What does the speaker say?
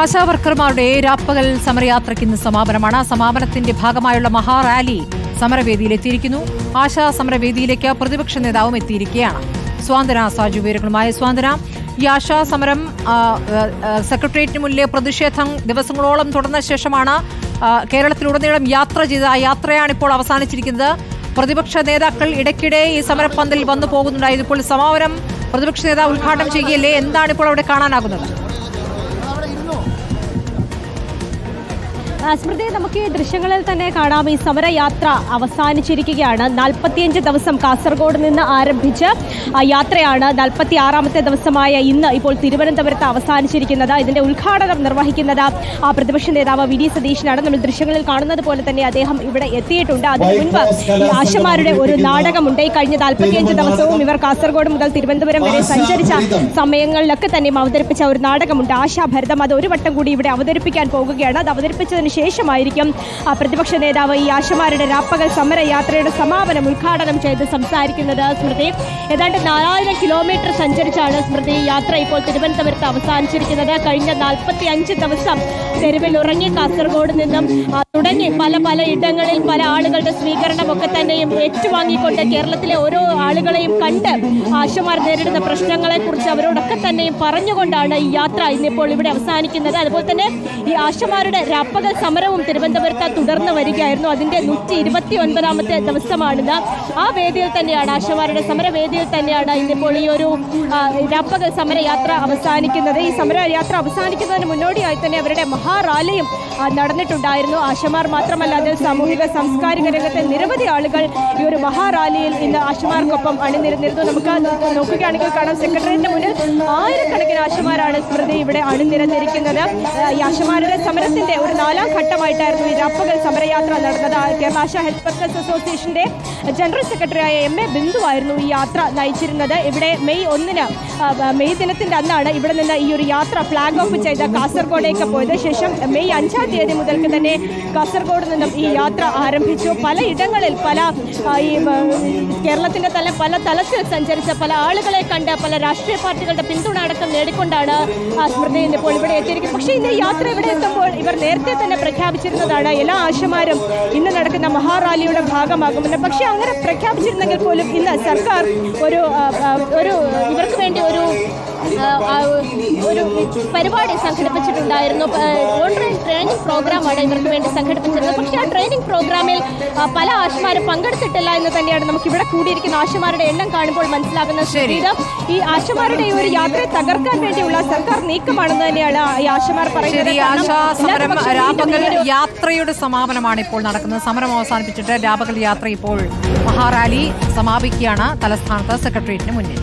ആശാവർക്കർമാരുടെ രാപ്പകൽ സമരയാത്രയ്ക്ക് ഇന്ന് സമാപനമാണ്. സമാപനത്തിന്റെ ഭാഗമായുള്ള മഹാറാലി സമരവേദിയിൽ എത്തിയിരിക്കുന്നു. ആശാ സമരവേദിയിലേക്ക് പ്രതിപക്ഷ നേതാവും എത്തിയിരിക്കുകയാണ്. സ്വാതന സാജു വിവരങ്ങളുമായി. സ്വാതന ഈ ആശാ സമരം സെക്രട്ടേറിയറ്റിന് മുന്നിലെ പ്രതിഷേധം ദിവസങ്ങളോളം തുടർന്ന ശേഷമാണ് കേരളത്തിലുടനീളം യാത്ര ചെയ്ത ആ യാത്രയാണ് ഇപ്പോൾ അവസാനിച്ചിരിക്കുന്നത്. പ്രതിപക്ഷ നേതാക്കൾ ഇടയ്ക്കിടെ ഈ സമരപ്പന്തലിൽ വന്നു പോകുന്നുണ്ടായിരുന്നു. ഇപ്പോൾ സമാപനം പ്രതിപക്ഷ നേതാവ് ഉദ്ഘാടനം ചെയ്യുകയല്ലേ? എന്താണ് ഇപ്പോൾ അവിടെ കാണാനാകുന്നത്? സ്മൃതി നമുക്ക് ഈ ദൃശ്യങ്ങളിൽ തന്നെ കാണാം. ഈ സമരയാത്ര അവസാനിച്ചിരിക്കുകയാണ്. നാൽപ്പത്തിയഞ്ച് ദിവസം കാസർഗോഡ് നിന്ന് ആരംഭിച്ച യാത്രയാണ് നാൽപ്പത്തി ആറാമത്തെ ദിവസമായ ഇന്ന് ഇപ്പോൾ തിരുവനന്തപുരത്ത് അവസാനിച്ചിരിക്കുന്നത്. ഇതിന്റെ ഉദ്ഘാടനം നിർവഹിക്കുന്നത് ആ പ്രതിപക്ഷ നേതാവ് വി. ഡി. സതീശനാണ്. നമ്മൾ ദൃശ്യങ്ങളിൽ കാണുന്നത് പോലെ തന്നെ അദ്ദേഹം ഇവിടെ എത്തിയിട്ടുണ്ട്. അതിനു മുൻപ് ഈ ആശമാരുടെ ഒരു നാടകമുണ്ട്. ഈ കഴിഞ്ഞ നാൽപ്പത്തിയഞ്ച് ദിവസവും ഇവർ കാസർഗോഡ് മുതൽ തിരുവനന്തപുരം വരെ സഞ്ചരിച്ച സമയങ്ങളിലൊക്കെ തന്നെയും അവതരിപ്പിച്ച ഒരു നാടകമുണ്ട്. ആശാഭരതം അത് ഒരു വട്ടം കൂടി ഇവിടെ അവതരിപ്പിക്കാൻ പോകുകയാണ്. അത് അവതരിപ്പിച്ചതിന് ശേഷമായിരിക്കും പ്രതിപക്ഷ നേതാവ് ഈ ആശമാരുടെ രാപ്പകൽ സമരയാത്രയുടെ സമാപനം ഉദ്ഘാടനം ചെയ്ത് സംസാരിക്കുന്നത് സ്മൃതി. ഏതാണ്ട് നാലായിരം കിലോമീറ്റർ സഞ്ചരിച്ചാണ് സ്മൃതി യാത്ര ഇപ്പോൾ തിരുവനന്തപുരത്ത് അവസാനിച്ചിരിക്കുന്നത്. കഴിഞ്ഞ നാൽപ്പത്തി അഞ്ച് ദിവസം തെരുവിൽ ഉറങ്ങി കാസർഗോഡ് നിന്നും തുടങ്ങി പല പല ഇടങ്ങളിൽ പല ആളുകളുടെ സ്വീകരണമൊക്കെ തന്നെയും ഏറ്റുവാങ്ങിക്കൊണ്ട് കേരളത്തിലെ ഓരോ ആളുകളെയും കണ്ട് ആശമാർ നേരിടുന്ന പ്രശ്നങ്ങളെ കുറിച്ച് അവരോടൊക്കെ തന്നെയും പറഞ്ഞുകൊണ്ടാണ് ഈ യാത്ര ഇന്നിപ്പോൾ ഇവിടെ അവസാനിക്കുന്നത്. അതുപോലെ തന്നെ ഈ ആശമാരുടെ രാപ്പകൽ സമരവും തിരുവനന്തപുരത്ത് തുടർന്ന് വരികയായിരുന്നു. അതിന്റെ നൂറ്റി ഇരുപത്തി ഒൻപതാമത്തെ ദിവസമാണിത്. ആ വേദിയിൽ തന്നെയാണ് ആശമാരുടെ സമരവേദിയിൽ തന്നെയാണ് ഇന്നിപ്പോൾ ഈ ഒരു രാപ്പകൽ സമരയാത്ര അവസാനിക്കുന്നത്. ഈ സമരയാത്ര അവസാനിക്കുന്നതിന് മുന്നോടിയായി തന്നെ അവരുടെ മഹാറാലിയും നടന്നിട്ടുണ്ടായിരുന്നു. നടന്നിട്ടുണ്ടായിരുന്നു ആശമാർ മാത്രമല്ല അതിൽ സാമൂഹിക സാംസ്കാരിക രംഗത്തെ നിരവധി ആളുകൾ ഈ ഒരു മഹാറാലിയിൽ ഇന്ന് ആശമാർക്കൊപ്പം അണിനിരന്നിരുന്നു. നമുക്ക് നോക്കുകയാണെങ്കിൽ കാണാം സെക്രട്ടേറിയറ്റിന് മുന്നിൽ ആയിരക്കണക്കിന് ആശമാരാണ് സ്മൃതി ഇവിടെ അണിനിരന്നിരിക്കുന്നത്. ഈ ആശമാരുടെ സമരത്തിന്റെ ഒരു നാലാം ഘട്ടമായിട്ടായിരുന്നു ഈ രാപ്പകൽ സമരയാത്ര നടന്നത്. കേരള ആശ ഹെൽത്ത് വർക്കേഴ്സ് അസോസിയേഷന്റെ ജനറൽ സെക്രട്ടറിയായ എം എ ബിന്ദുവായിരുന്നു ഈ യാത്ര നയിച്ചിരുന്നത്. ഇവിടെ മെയ് ഒന്നിന് മെയ് ദിനത്തിന്റെ അന്നാണ് ഇവിടെ നിന്ന് ഈ ഒരു യാത്ര ഫ്ലാഗ് ഓഫ് ചെയ്ത കാസർഗോഡേക്ക് പോയത്. ശേഷം മെയ് അഞ്ചാം തീയതി മുതൽക്ക് തന്നെ കാസർഗോഡ് നിന്നും ഈ യാത്ര ആരംഭിച്ചു. പല ഇടങ്ങളിൽ പല ഈ കേരളത്തിന്റെ തന്നെ പല തലത്തിൽ സഞ്ചരിച്ച പല ആളുകളെ കണ്ട് പല രാഷ്ട്രീയ പാർട്ടികളുടെ പിന്തുണ അടക്കം നേടിക്കൊണ്ടാണ് സ്മൃതി ഇന്നിപ്പോൾ ഇവിടെ എത്തിയിരിക്കുന്നത്. പക്ഷേ ഇന്ന് യാത്ര ഇവിടെ എത്തുമ്പോൾ ഇവർ നേരത്തെ തന്നെ പ്രഖ്യാപിച്ചിരുന്നതാണ്. എല്ലാ ആശമാരും ഇന്ന് നടക്കുന്ന മഹാറാലിയുടെ ഭാഗമാകുമെന്ന്. പക്ഷേ അങ്ങനെ പ്രഖ്യാപിച്ചിരുന്നെങ്കിൽ പോലും ഇന്ന് സർക്കാർ ഒരു ഒരു ഇവർക്ക് വേണ്ടി ഒരു ഒരു പരിപാടി സംഘടിപ്പിച്ചിട്ടുണ്ടായിരുന്നു. ഓൺലൈൻ ട്രെയിനിങ് പ്രോഗ്രാമാണ് ഇവർക്ക് വേണ്ടി സംഘടിപ്പിച്ചിരുന്നത്. പക്ഷേ ആ ട്രെയിനിങ് പ്രോഗ്രാമിൽ പല ആശുമാരും പങ്കെടുത്തിട്ടില്ല എന്ന് തന്നെയാണ് നമുക്ക് ഇവിടെ കൂടിയിരിക്കുന്ന ആശുമാരുടെ എണ്ണം കാണുമ്പോൾ മനസ്സിലാകുന്ന ശരീരം ഈ ആശുമാരുടെ ഈ ഒരു യാത്രയെ തകർക്കാൻ വേണ്ടിയുള്ള സർക്കാർ നീക്കമാണെന്ന് തന്നെയാണ് ഈ ആശുമാർ പറയുന്നത്. യാത്രയുടെ സമാപനമാണ് ഇപ്പോൾ നടക്കുന്നത്. സമരം അവസാനിപ്പിച്ചിട്ട് രാപകൽ യാത്ര ഇപ്പോൾ മഹാറാലി സമാപിക്കുകയാണ്. തലസ്ഥാനത്ത് സെക്രട്ടേറിയറ്റിന് മുന്നിൽ.